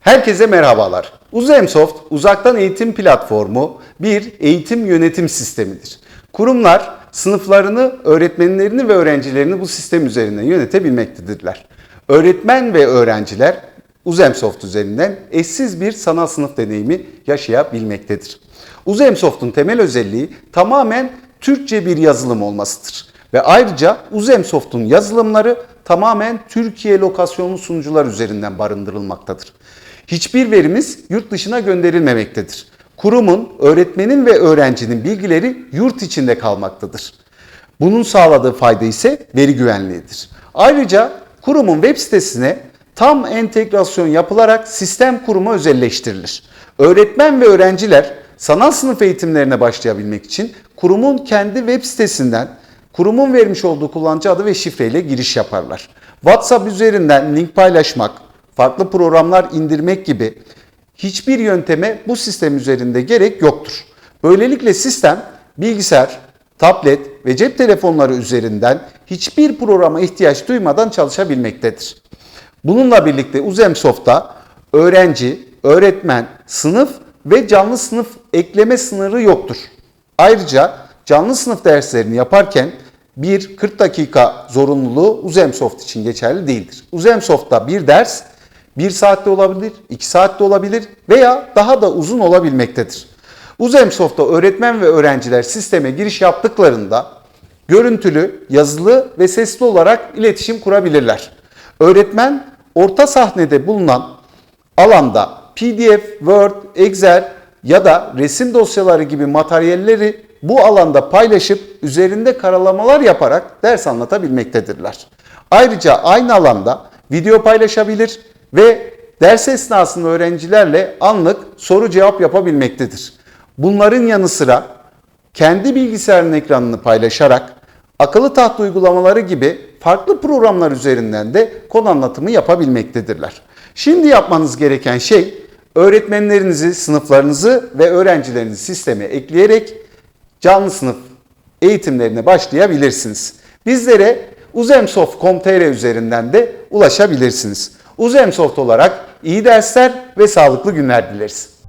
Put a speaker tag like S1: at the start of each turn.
S1: Herkese merhabalar. Uzemsoft uzaktan eğitim platformu bir eğitim yönetim sistemidir. Kurumlar sınıflarını, öğretmenlerini ve öğrencilerini bu sistem üzerinden yönetebilmektedirler. Öğretmen ve öğrenciler Uzemsoft üzerinden eşsiz bir sanal sınıf deneyimi yaşayabilmektedir. Uzemsoft'un temel özelliği tamamen Türkçe bir yazılım olmasıdır. Ve ayrıca Uzemsoft'un yazılımları tamamen Türkiye lokasyonlu sunucular üzerinden barındırılmaktadır. Hiçbir verimiz yurt dışına gönderilmemektedir. Kurumun, öğretmenin ve öğrencinin bilgileri yurt içinde kalmaktadır. Bunun sağladığı fayda ise veri güvenliğidir. Ayrıca kurumun web sitesine tam entegrasyon yapılarak sistem kuruma özelleştirilir. Öğretmen ve öğrenciler sanal sınıf eğitimlerine başlayabilmek için kurumun kendi web sitesinden kurumun vermiş olduğu kullanıcı adı ve şifreyle giriş yaparlar. WhatsApp üzerinden link paylaşmak, farklı programlar indirmek gibi hiçbir yönteme bu sistem üzerinde gerek yoktur. Böylelikle sistem bilgisayar, tablet ve cep telefonları üzerinden hiçbir programa ihtiyaç duymadan çalışabilmektedir. Bununla birlikte Uzemsoft'ta öğrenci, öğretmen, sınıf ve canlı sınıf ekleme sınırı yoktur. Ayrıca canlı sınıf derslerini yaparken bir 40 dakika zorunluluğu Uzemsoft için geçerli değildir. Uzemsoft'ta bir ders 1 saatte olabilir, 2 saatte olabilir veya daha da uzun olabilmektedir. Uzemsoft'ta öğretmen ve öğrenciler sisteme giriş yaptıklarında görüntülü, yazılı ve sesli olarak iletişim kurabilirler. Öğretmen orta sahnede bulunan alanda PDF, Word, Excel ya da resim dosyaları gibi materyalleri bu alanda paylaşıp üzerinde karalamalar yaparak ders anlatabilmektedirler. Ayrıca aynı alanda video paylaşabilir ve ders esnasında öğrencilerle anlık soru cevap yapabilmektedir. Bunların yanı sıra kendi bilgisayarının ekranını paylaşarak akıllı taht uygulamaları gibi farklı programlar üzerinden de konu anlatımı yapabilmektedirler. Şimdi yapmanız gereken şey öğretmenlerinizi, sınıflarınızı ve öğrencilerinizi sisteme ekleyerek canlı sınıf eğitimlerine başlayabilirsiniz. Bizlere uzemsoft.com.tr üzerinden de ulaşabilirsiniz. Uzemsoft olarak iyi dersler ve sağlıklı günler dileriz.